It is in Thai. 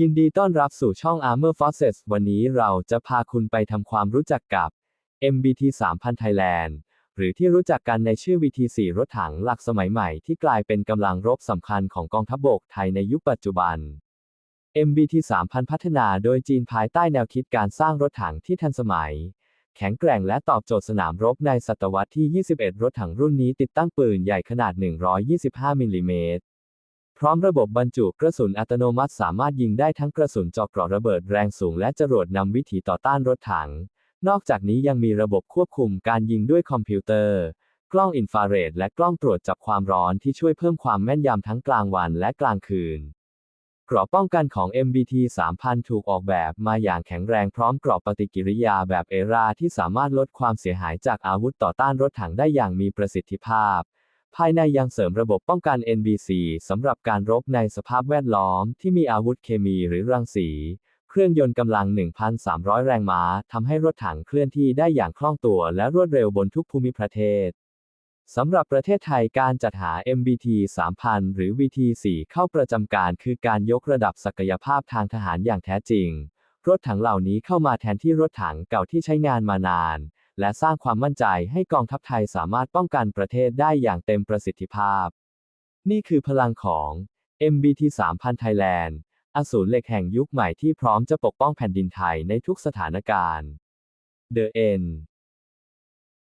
ยินดีต้อนรับสู่ช่อง Armor Forces วันนี้เราจะพาคุณไปทำความรู้จักกับ MBT 3000 Thailand หรือที่รู้จักกันในชื่อ VT4 รถถังหลักสมัยใหม่ที่กลายเป็นกำลังรบสำคัญของกองทัพบกไทยในยุคปัจจุบัน MBT 3000 พัฒนาโดยจีนภายใต้แนวคิดการสร้างรถถังที่ทันสมัย แข็งแกร่งและตอบโจทย์สนามรบในศตวรรษที่ 21 รถถังรุ่นนี้ติดตั้งปืนใหญ่ขนาด 125 มิลลิเมตร ร้อมระบบบรรจุกระสุนอัตโนมัติสามารถยิงได้ทั้งกระสุนเจาะกระระเบิดแรงสูงและจรวดนำวิถีต่อต้านรถถัง นอกจากนี้ยังมีระบบควบคุมการยิงด้วยคอมพิวเตอร์ กล้องอินฟราเรดและกล้องตรวจจับความร้อนที่ช่วยเพิ่มความแม่นยำทั้งกลางวันและกลางคืนเกราะป้องกันของ MBT 3000 ถูกออกแบบมาอย่างแข็งแรงพร้อมกรอบปฏิกิริยาแบบเอราที่สามารถลดความเสียหายจากอาวุธต่อต้านรถถังได้อย่างมีประสิทธิภาพ ภายในยังเสริมระบบป้องกัน NBC สำหรับการรบในสภาพแวดล้อมที่มีอาวุธเคมีหรือรังสี เครื่องยนต์กำลัง 1,300 แรงม้าทำให้รถถังเคลื่อนที่ได้อย่างคล่องตัวและรวดเร็วบนทุกภูมิประเทศสำหรับประเทศไทยการจัดหา MBT 3000 หรือ VT4 เข้าประจำการคือการยกระดับศักยภาพทางทหารอย่างแท้จริง รถถังเหล่านี้เข้ามาแทนที่รถถังเก่าที่ใช้งานมานาน และสร้างความมั่นใจให้กองทัพไทยสามารถป้องกันประเทศได้อย่างเต็มประสิทธิภาพ นี่คือพลังของ MBT 3000 Thailand อสูรเหล็กแห่งยุคใหม่ที่พร้อมจะปกป้องแผ่นดินไทยในทุกสถานการณ์ The End